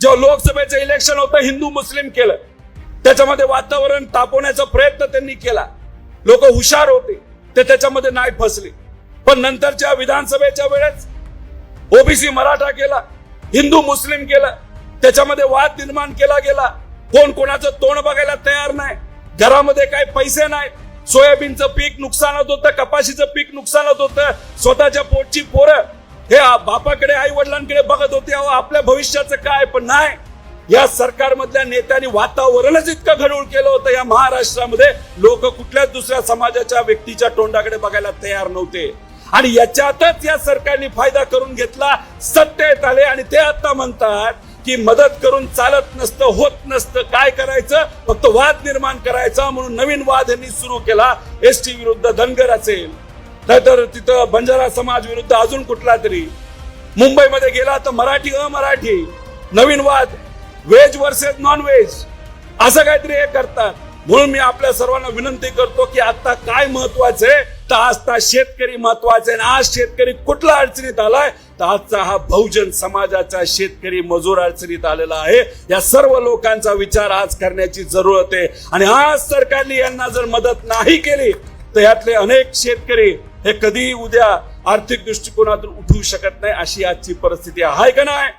जेव्हा लोकसभेचं इलेक्शन होतं हिंदू मुस्लिम केलं. त्याच्यामध्ये वातावरण तापवण्याचा प्रयत्न त्यांनी केला. लोक हुशार होते ते त्याच्यामध्ये नाही फसले. पण नंतरच्या विधानसभेच्या वेळेस ओबीसी मराठा केला हिंदू मुस्लिम केला. त्याच्यामध्ये वाद निर्माण केला गेला. कोण कोणाचं तोंड बघायला तयार नाही. घरामध्ये काही पैसे नाही. सोयाबीनचं पीक नुकसानात होतं कपाशीचं पीक नुकसानात होतं. स्वतःच्या पोटची पोरं हे बापाकडे आई वडिलांकडे बघत होते अहो आपल्या भविष्याचं काय पण नाही. या सरकारमधल्या नेत्यांनी वातावरणच इतकं घडूळ केलं होतं. या महाराष्ट्रामध्ये लोक कुठल्याच दुसऱ्या समाजाच्या व्यक्तीच्या तोंडाकडे बघायला तयार नव्हते. आणि याच्यातच या सरकारने फायदा करून घेतला सत्तेत आले आणि ते आता म्हणतात की मदत करून चालत नसतं होत नसतं काय करायचं? फक्त वाद निर्माण करायचा म्हणून नवीन वाद यांनी सुरू केला. एस टी विरुद्ध धनगर असेल. नाहीतर तिथं बंजारा समाज विरुद्ध अजून कुठला तरी मुंबईमध्ये गेला तर मराठी अमराठी नवीन वाद व्हेज वर्सेस नॉन व्हेज असं काहीतरी हे करतात. म्हणून मी आपल्या सर्वांना विनंती करतो की आता काय महत्वाचं आहे? तर आजचा शेतकरी महत्त्वाचा आहे आणि आज शेतकरी कुठला अडचणीत आलाय? तर आजचा हा बहुजन समाजाचा शेतकरी मजूर अडचणीत आलेला आहे. या सर्व लोकांचा विचार आज करण्याची जरूरत आहे. आणि आज सरकारने यांना जर मदत नाही केली तर यातले अनेक शेतकरी हे कधीही उद्या आर्थिक दृष्टिकोनातून उठू शकत नाही अशी आजची परिस्थिती आहे. का नाही?